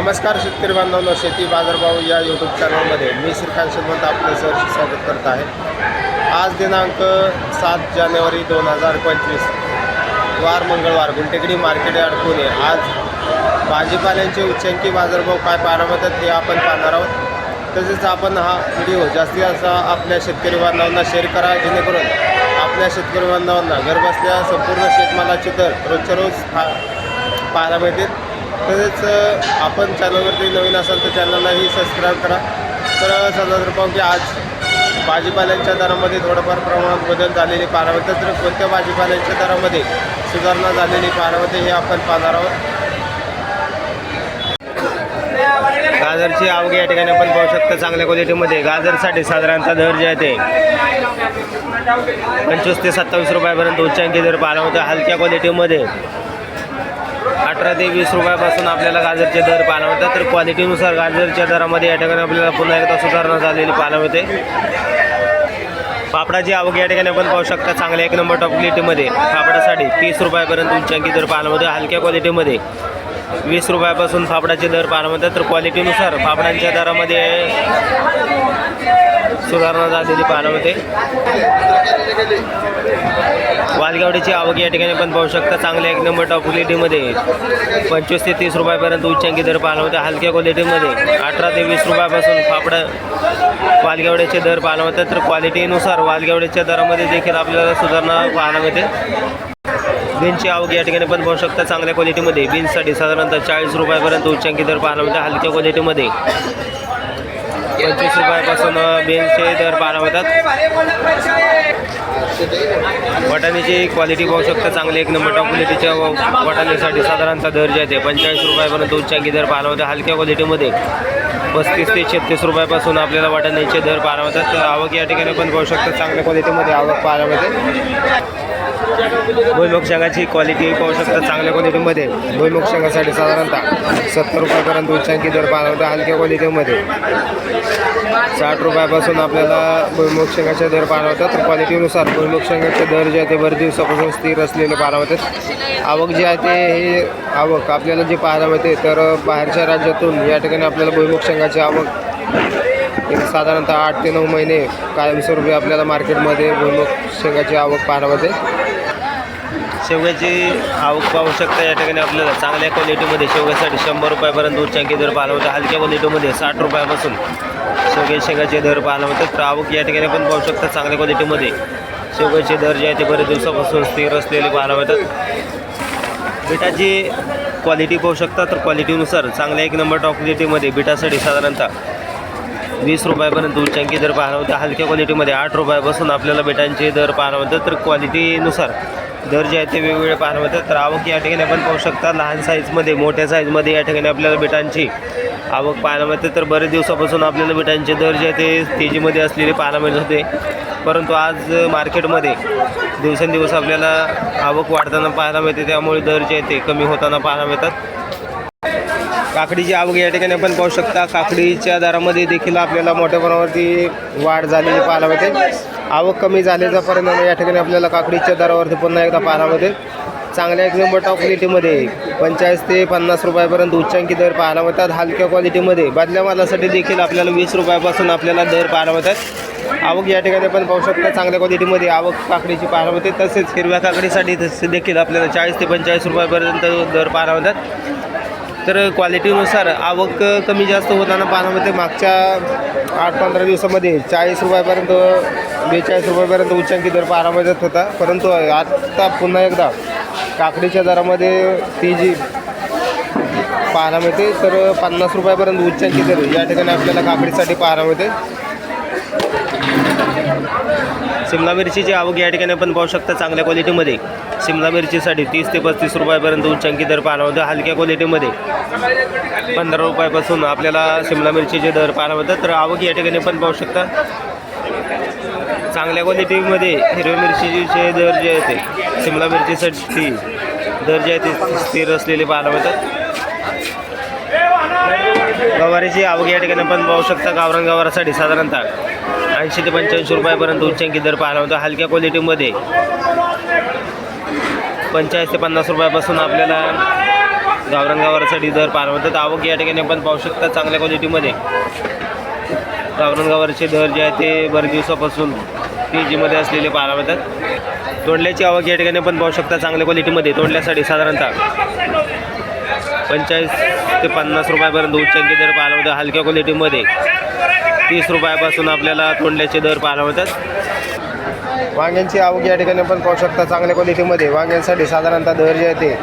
नमस्कार शेतकरी बांधवांना शेती बाजारभाव या यूट्यूब चॅनलमध्ये मी श्रीकांत श्रीमंत आपलं सर स्वागत करत आहे. आज दिनांक सात जानेवारी दोन हजार पंचवीस वार मंगळवार गुंटेकडी मार्केट यार्ड पुणे. आज भाजीपाल्यांचे उच्चांकी बाजारभाव काय पाहायला मिळतात हे आपण पाहणार आहोत. तसेच आपण हा व्हिडिओ जास्तीत जास्त आपल्या शेतकरी बांधवांना शेअर करा जेणेकरून आपल्या शेतकरी बांधवांना घरबसल्या संपूर्ण शेतमालाचे दर रोजच्या रोज पाहायला मिळतील. तसेच आपण चॅनलवरती नवीन असाल तर चॅनललाही सबस्क्राईब करा. तर समजा जर पाहू की आज भाजीपाल्यांच्या दरामध्ये थोडंफार प्रमाणात बदल झालेले पाहायला तर कोणत्या भाजीपाल्यांच्या दरामध्ये सुधारणा झालेली पाहायला हे आपण पाहणार आहोत. गाजरची आवगी या ठिकाणी आपण पाहू शकतो चांगल्या क्वालिटीमध्ये गाजरसाठी साधारणतः दर जे आहे ते पंचवीस ते सत्तावीस रुपयापर्यंत उच्चांकी दर पाहायला होता हलक्या क्वालिटीमध्ये अठरा ते वीस रुपयापासून आपल्याला गाजरचे दर पाहायला होतात तर क्वालिटीनुसार गाजरच्या दरामध्ये या ठिकाणी आपल्याला पुन्हा एकदा सुधारणा झालेली पाहायला मिळते. पापडाची आवक या ठिकाणी आपण पाहू शकता. चांगल्या एक नंबर टॉप क्वालिटीमध्ये पापडासाठी तीस रुपयापर्यंत उच्चांकी दर पाहायला हलक्या क्वालिटीमध्ये वीस रुपयापासून फापडाचे दर पाहायला तर क्वालिटीनुसार फापडांच्या दरामध्ये सुधारणा झालेली पाहायला मिळते. वालगावडीची आवक या ठिकाणी पण पाहू शकता. चांगल्या एक नंबर टॉप क्वालिटीमध्ये पंचवीस ते तीस रुपयापर्यंत उच्चांकी दर पाहायला होते हलक्या क्वालिटीमध्ये अठरा ते वीस रुपयापासून फापडा वालगावड्याचे दर पाहायला मिळतात. तर क्वालिटीनुसार वालगावड्याच्या दरामध्ये देखील आपल्याला सुधारणा पाहायला मिळते. बीन्सची आवक या ठिकाणी पण पाहू शकता चांगल्या क्वालिटीमध्ये बीन्ससाठी साधारणतः चाळीस रुपयापर्यंत उच्चांकी दर पाहायला मिळतात. हलक्या क्वालिटीमध्ये पंचवीस रुपयापासून बीन्सचे दर पाहायला मिळतात. वाटाण्याची क्वालिटी पाहू शकता. चांगली एक नंबर टॉप क्वालिटीच्या व- वाटाण्यासाठी साधारणतः दर जे आहे पंचेचाळीस रुपयापर्यंत उच्चांकी दर पाहायला मिळतात. हलक्या क्वालिटीमध्ये पस्तीस ते छत्तीस रुपयापासून आपल्याला वाटाण्याचे दर पाहायला मिळतात. तर आवक या ठिकाणी पण पाहू शकता. चांगल्या क्वालिटीमध्ये आवक पाहायला मिळते. भुईमुग शेंगाची क्वालिटी पाहू शकता चांगल्या क्वालिटीमध्ये भुईमुग शेंगासाठी साधारणतः सत्तर रुपयापर्यंत उच्चांकी दर पाहायला होता हलक्या क्वालिटीमध्ये साठ रुपयापासून आपल्याला भुईमुग शेंगाचे दर पाहायला होतात तर क्वालिटीनुसार भुईमुग शेंगाचे दर जे आहे ते भर दिवसापासून स्थिर असलेले पाहायला होतात आवक जे आहे ते हे आवक आपल्याला जे पाहायला मिळते तर बाहेरच्या राज्यातून या ठिकाणी आपल्याला भुईमुग शेंगाची आवक एक साधारणतः आठ ते नऊ महिने कायमस्वरूपी आपल्याला मार्केटमध्ये भुईमुग शेंगाची आवक पाहायला मिळते. शेवग्याची आवक पाहू शकता या ठिकाणी आपल्याला चांगल्या क्वालिटीमध्ये शेवग्यासाठी शंभर रुपयापर्यंत उच्चांकी दर पाहायला होता. हलक्या क्वालिटीमध्ये साठ रुपयापासून शेवग्या शेंगाचे दर पाहायला होतात तर आवक या ठिकाणी पण पाहू शकता चांगल्या क्वालिटीमध्ये शेवग्याचे दर जे आहे ते बरेच दिवसापासून स्थिर असलेले पाहायला मिळतात बिटाची क्वालिटी पाहू शकता तर क्वालिटीनुसार चांगल्या एक नंबर टॉप क्वालिटीमध्ये बिटासाठी साधारणतः वीस रुपयापर्यंत उच्चांकी दर पाहायला होता. हलक्या क्वालिटीमध्ये आठ रुपयापासून आपल्याला बेटांचे दर पाहायला होतात. तर क्वालिटीनुसार दर जे आहेत ते वेगवेगळे पाहायला मिळतात तर आवक या ठिकाणी आपण पाहू शकता लहान साईजमध्ये मोठ्या साईजमध्ये या ठिकाणी आपल्याला बिटांची आवक पाहायला मिळते. तर बरेच दिवसापासून आपल्याला बिटांचे दर जे आहे ते तेजीमध्ये असलेले पाहायला मिळत होते. परंतु आज मार्केटमध्ये दिवसेंदिवस आपल्याला आवक वाढताना पाहायला मिळते. त्यामुळे दर जे आहे ते कमी होताना पाहायला मिळतात. काकडीची आवक या ठिकाणी आपण पाहू शकता. काकडीच्या दरामध्ये देखील आपल्याला मोठ्या प्रमाणावरती वाढ झालेली पाहायला मिळते. आवक कमी झाल्याचा परिणाम या ठिकाणी आपल्याला काकडीच्या दरावरती पुन्हा एकदा पाहायला मिळते. चांगल्या एक नंबर टॉप क्वालिटीमध्ये पंचेचाळीस ते पन्नास रुपयापर्यंत उच्चांकी दर पाहायला मिळतात. हलक्या क्वालिटीमध्ये बदल्या मालासाठी देखील आपल्याला वीस रुपयापासून आपल्याला दर पाहायला मिळतात. आवक या ठिकाणी आपण पाहू शकता चांगल्या क्वालिटीमध्ये आवक काकडीची पाहायला मिळते. तसेच हिरव्या काकडीसाठी तसे देखील आपल्याला चाळीस ते पंचेचाळीस रुपयापर्यंत दर पाहायला मिळतात. तर क्वालिटीनुसार आवक कमी जास्त होताना पाहायला मिळते म्हणजे मागच्या आठ पंधरा दिवसामध्ये चाळीस रुपयापर्यंत बेचाळीस रुपयापर्यंत उच्चांकी दर पाहायला मिळत होता. परंतु आत्ता पुन्हा एकदा काकडीच्या दरामध्ये ती जी पाहायला मिळते तर पन्नास रुपयापर्यंत उच्चांकी दर या ठिकाणी आपल्याला काकडीसाठी पाहायला मिळते. शिमला मिरचीची आवक या ठिकाणी आपण पाहू शकता चांगल्या क्वालिटीमध्ये शिमला मिरचीसाठी तीस ते पस्तीस रुपयापर्यंत उच्चांकी दर पाहायला होतं हलक्या क्वालिटीमध्ये पंधरा रुपयापासून आपल्याला शिमला मिरचीचे दर पाहायला मिळतात. तर आवक या ठिकाणी पण पाहू शकता. चांगल्या क्वालिटीमध्ये हिरव्या मिरचीचे दर जे आहे ते शिमला मिरचीसाठी दर जे आहे ते स्थिर असलेले पाहायला मिळतात. गवारीची आवक या ठिकाणी पण पाहू शकता. गावरान गवारासाठी साधारणतः ऐंशी ते पंच्याऐंशी रुपयापर्यंत उच्चांकी दर पाहायला होता हलक्या क्वालिटीमध्ये पंचेचाळीस ते पन्नास रुपयापासून आपल्याला गावरान गावरासाठी दर पाहायला मिळतात. आवक या ठिकाणी पण पाहू शकता चांगल्या क्वालिटीमध्ये गावरान गावराचे दर जे आहे ते बरेच दिवसापासून तेजीमध्ये असलेले पाहायला मिळतात. तोंडल्याची आवक या ठिकाणी पण पाहू शकता चांगल्या क्वालिटीमध्ये तोंडल्यासाठी साधारणतः पंचेचाळीस ते पन्नास रुपयापर्यंत उच्चांकी दर पाहायला मिळतात. हलक्या क्वालिटीमध्ये तीस रुपयापासून आपल्याला तोंडल्याचे दर पाहायला मिळतात. वांग्यांची आवक या ठिकाणी आपण पाहू शकता चांगल्या क्वालिटीमध्ये वांग्यांसाठी साधारणतः दर जे आहे ते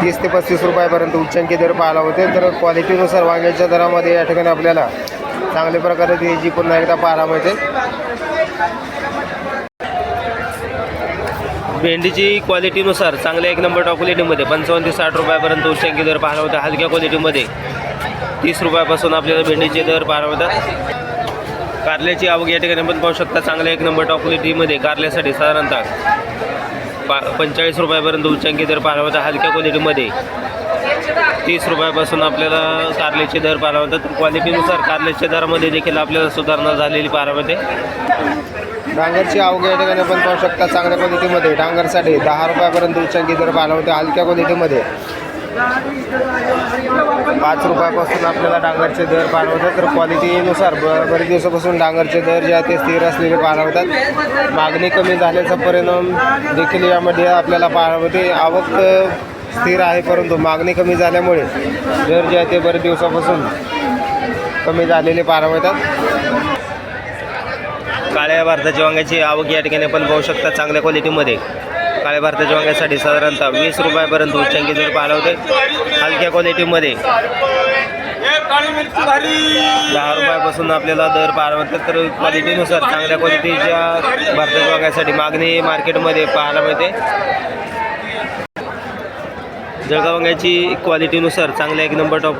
तीस ते पस्तीस रुपयापर्यंत उच्चांकी दर पाहायला होते तर क्वालिटीनुसार वांग्याच्या दरामध्ये या ठिकाणी आपल्याला चांगल्या प्रकारे ती जी पुन्हा एकदा पाहायला मिळते. भेंडीची क्वालिटीनुसार चांगल्या एक नंबर टॉप क्वालिटीमध्ये पंचावन्न ते साठ रुपयापर्यंत उच्चांकी दर पाहायला होता. हलक्या क्वालिटीमध्ये तीस रुपयापासून आपल्याला भेंडीचे दर पाहायला होतात. कारल्याची आवक या ठिकाणी पण पाहू शकता चांगल्या एक नंबर टॉप क्वालिटीमध्ये कारल्यासाठी साधारणतः पा पंचेचाळीस रुपयापर्यंत उच्चांकी दर पाहायला होता हलक्या क्वालिटीमध्ये तीस रुपयापासून आपल्याला कारल्याचे दर पाहायला होतात. क्वालिटीनुसार कारल्याच्या दरामध्ये देखील आपल्याला सुधारणा झालेली पाहायला होते डांगरची अवघड या ठिकाणी आपण पाहू शकता चांगल्या क्वालिटीमध्ये डांगरसाठी दहा रुपयापर्यंत उच्चांकी दर पाहायला होते हलक्या क्वालिटीमध्ये पाच रुपयापासून आपल्याला डांगरचे दर पाहायला होतात तर क्वालिटीनुसार ब बरेच दिवसापासून डांगरचे दर जे आहेत ते स्थिर असलेले पाहायला होतात मागणी कमी झाल्याचा परिणाम देखील यामध्ये आपल्याला पाहायला होते आवक स्थिर आहे परंतु मागणी कमी झाल्यामुळे दर जे आहे ते बरेच दिवसापासून कमी झालेले पाहायला मिळतात काळ्या भारताच्या वांग्याची आवक या ठिकाणी आपण पाहू शकता चांगल्या क्वालिटीमध्ये काळ्या भारताच्या वांग्यासाठी साधारणतः वीस रुपयापर्यंत उच्चांकी दर पाहायला होते हलक्या क्वालिटीमध्ये दहा रुपयापासून आपल्याला दर पाहायला मिळतात तर क्वालिटीनुसार चांगल्या क्वालिटीच्या भारताच्या वांग्यासाठी मागणी मार्केटमध्ये पाहायला मिळते. जळगाव वांग्याची क्वालिटीनुसार चांगल्या एक नंबर टॉप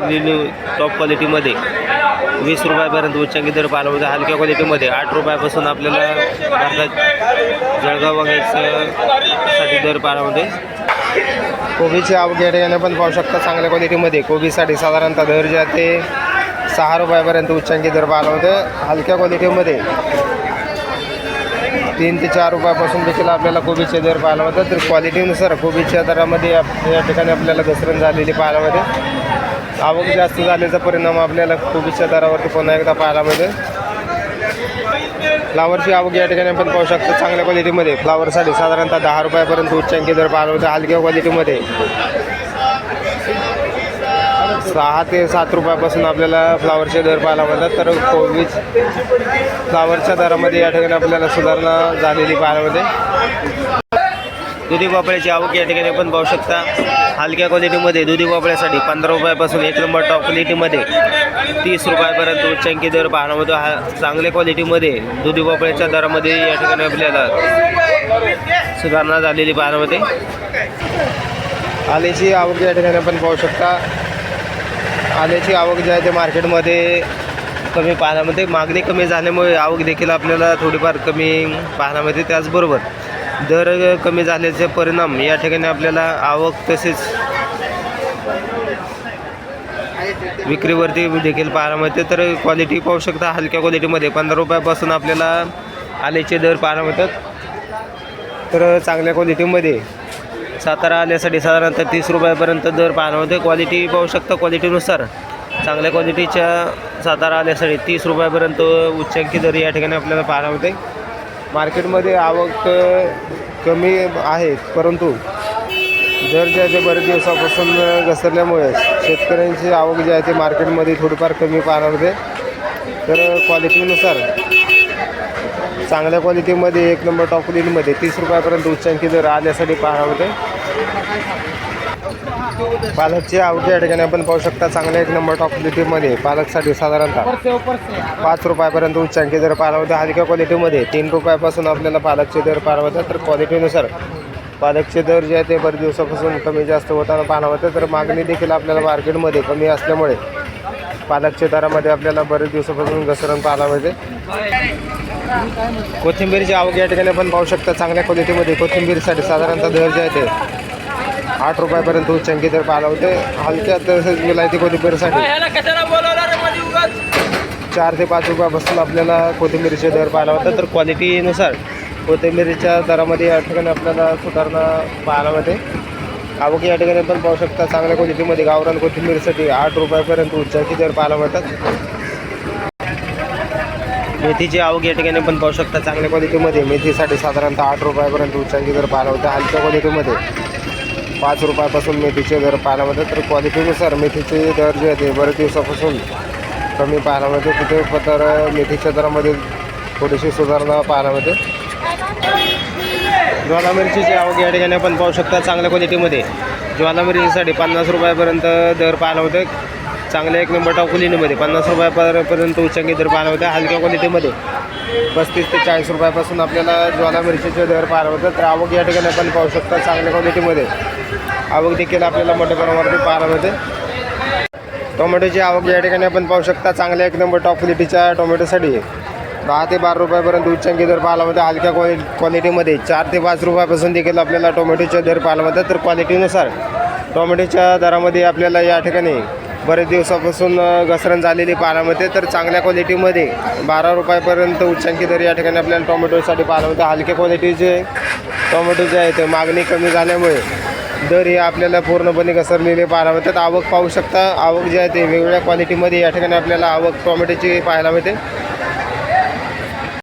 टॉप क्वालिटीमध्ये वीस रुपयापर्यंत उच्चांकी दर पाहायला होता हलक्या क्वालिटीमध्ये आठ रुपयापासून आपल्याला भारतात जळगाव वांग्याचं साठी दर पाहायला होते कोबीची आवक या ठिकाणी पण पाहू शकता चांगल्या क्वालिटीमध्ये. कोबीसाठी साधारणतः दर जे आहे ते सहा रुपयापर्यंत उच्चांकी दर पाहायला होते हलक्या क्वालिटीमध्ये तीन ते चार रुपयापासून देखील आपल्याला कोबीचे दर पाहायला होतात तर क्वालिटीनुसार कोबीच्या दरामध्ये या ठिकाणी आपल्याला घसरण झालेली पाहायला मिळते. आवक जास्त झाल्याचा परिणाम आपल्याला कोबीच्या दरावरती पुन्हा एकदा पाहायला मिळते फ्लावरची आवक या ठिकाणी आपण पाहू शकतो चांगल्या क्वालिटीमध्ये फ्लावरसाठी साधारणतः दहा रुपयापर्यंत उच्चांकी दर पाहायला होते हलक्या क्वालिटीमध्ये सहा ते सात रुपयापासून आपल्याला फ्लावरचे दर पाहायला मिळतात. तर कोबीज फ्लावरच्या दरामध्ये या ठिकाणी आपल्याला सुधारणा झालेली पाहायला मिळते. दुधी भोपळ्याची आवक या ठिकाणी आपण पाहू शकता. हलक्या क्वालिटीमध्ये दुधी भोपळ्यासाठी पंधरा रुपयापासून एक नंबर टॉप क्वालिटीमध्ये तीस रुपयापर्यंत उच्चांकी दर पाहायला हा चांगल्या क्वालिटीमध्ये दुधी भोपळ्याच्या दरामध्ये या ठिकाणी आपल्याला सुधारणा झालेली पाहण्यामध्ये आल्याची आवक या ठिकाणी आपण पाहू शकता. आल्याची आवक जी आहे ते मार्केटमध्ये कमी पाहण्यामध्ये मागणी कमी झाल्यामुळे आवक देखील आपल्याला थोडीफार कमी पाहण्यामध्ये त्याचबरोबर दर कमी झाल्याचे परिणाम या ठिकाणी आपल्याला आवक तसेच विक्रीवरती देखील पाहायला मिळते. तर क्वालिटी पाहू शकता हलक्या क्वालिटीमध्ये पंधरा रुपयापासून आपल्याला आल्याचे दर पाहायला मिळतात. तर चांगल्या क्वालिटीमध्ये सातारा आल्यासाठी साधारणतः तीस रुपयापर्यंत दर पाहायला मिळते. क्वालिटी पाहू शकता क्वालिटीनुसार चांगल्या क्वालिटीच्या सातारा आल्यासाठी तीस रुपयापर्यंत उच्चांकी दर या ठिकाणी आपल्याला पाहायला मिळते. मार्केटमध्ये आवक कमी आहे परंतु जर जे आहे ते बरेच दिवसापासून घसरल्यामुळे शेतकऱ्यांची आवक जी आहे ते मार्केटमध्ये थोडीफार कमी पाहणार होते. तर क्वालिटीनुसार चांगल्या क्वालिटीमध्ये एक नंबर टॉप क्वालिटीमध्ये तीस रुपयापर्यंत उच्चांकी दर आल्यासाठी पाहणार होते. पालकची आवडी या ठिकाणी आपण पाहू शकता चांगल्या एक नंबर टॉप क्वालिटीमध्ये पालकसाठी साधारणतः पाच रुपयापर्यंत उच्चांकी दर पाहायला होते हलक्या क्वालिटीमध्ये तीन रुपयापासून आपल्याला पालकचे दर पारवतात तर क्वालिटीनुसार पालकचे दर जे आहे ते बरेच दिवसापासून कमी जास्त होताना पाहायला होतं तर मागणी देखील आपल्याला मार्केटमध्ये कमी असल्यामुळे पालकच्या दरामध्ये आपल्याला बरेच दिवसापासून घसरण पाहायला मिळते कोथिंबीरची आवक या ठिकाणी आपण पाहू शकता चांगल्या क्वालिटीमध्ये कोथिंबीरसाठी साधारणतः दर जे आहे ते आठ रुपयापर्यंत उच्चांकी दर पाहायला होते. हलक्या तसेच विलायती कोथिंबीरसाठी चार ते पाच रुपयापासून आपल्याला कोथिंबीरीचे दर पाहायला होतात तर क्वालिटीनुसार कोथिंबीरीच्या दरामध्ये या ठिकाणी आपल्याला सुधारणा पाहायला मिळते. आवक या ठिकाणी पण पाहू शकता चांगल्या क्वालिटीमध्ये गावरान कोथिंबीरसाठी आठ रुपयापर्यंत उच्चांकी दर पाहायला मिळतात. मेथीची आवक या ठिकाणी पण पाहू शकता चांगल्या क्वालिटीमध्ये मेथीसाठी साधारणतः आठ रुपयापर्यंत उच्चांकी दर पाहायला होता हलक्या क्वालिटीमध्ये पाच रुपयापासून मेथीचे दर पाहायला मिळतात. तर क्वालिटीनुसार मेथीचे दर जे आहे ते बरेच दिवसापासून कमी पाहायला मिळते. तिथे तर मेथीच्या दरामध्ये थोडीशी सुधारणा पाहायला मिळते. ज्वाला मिरचीची आवक या ठिकाणी आपण पाहू शकता चांगल्या क्वालिटीमध्ये ज्वाला मिरचीसाठी पन्नास रुपयापर्यंत दर पाहायला होतं चांगल्या एक नंबर टॉप क्वालिटीमध्ये पन्नास रुपयापर्यंत उच्चांकी दर पाहायला होता हलक्या क्वालिटीमध्ये पस्तीस ते चाळीस रुपयापासून आपल्याला ज्वाला मिरचीचे दर पाहायला होतं तर आवक या ठिकाणी आपण पाहू शकता चांगल्या क्वालिटीमध्ये आवक देखील आपल्याला मोठ्या प्रमाणावरती पाहायला मिळते. टोमॅटोची आवक या ठिकाणी आपण पाहू शकता चांगल्या एक नंबर टॉप क्वालिटीच्या टोमॅटोसाठी. दहा ते बारा रुपयापर्यंत उच्चांकी दर पाहायला मिळते हलक्या क्वालि क्वालिटीमध्ये चार ते पाच रुपयापासून देखील आपल्याला टोमॅटोचे दर पाहायला मिळतात. तर क्वालिटीनुसार टोमॅटोच्या दरामध्ये आपल्याला या ठिकाणी बरेच दिवसापासून घसरण झालेली पाहायला मिळते. तर चांगल्या क्वालिटीमध्ये बारा रुपयापर्यंत उच्चांकी दर या ठिकाणी आपल्याला टोमॅटोसाठी पाहायला मिळते. हलक्या क्वालिटीचे टोमॅटो जे आहे ते मागणी कमी झाल्यामुळे दर हे आपल्याला पूर्णपणे घसरलेले पाहायला मिळतात. आवक पाहू शकता आवक जे आहे ते वेगवेगळ्या क्वालिटीमध्ये या ठिकाणी आपल्याला आवक टोमॅटोची पाहायला मिळते.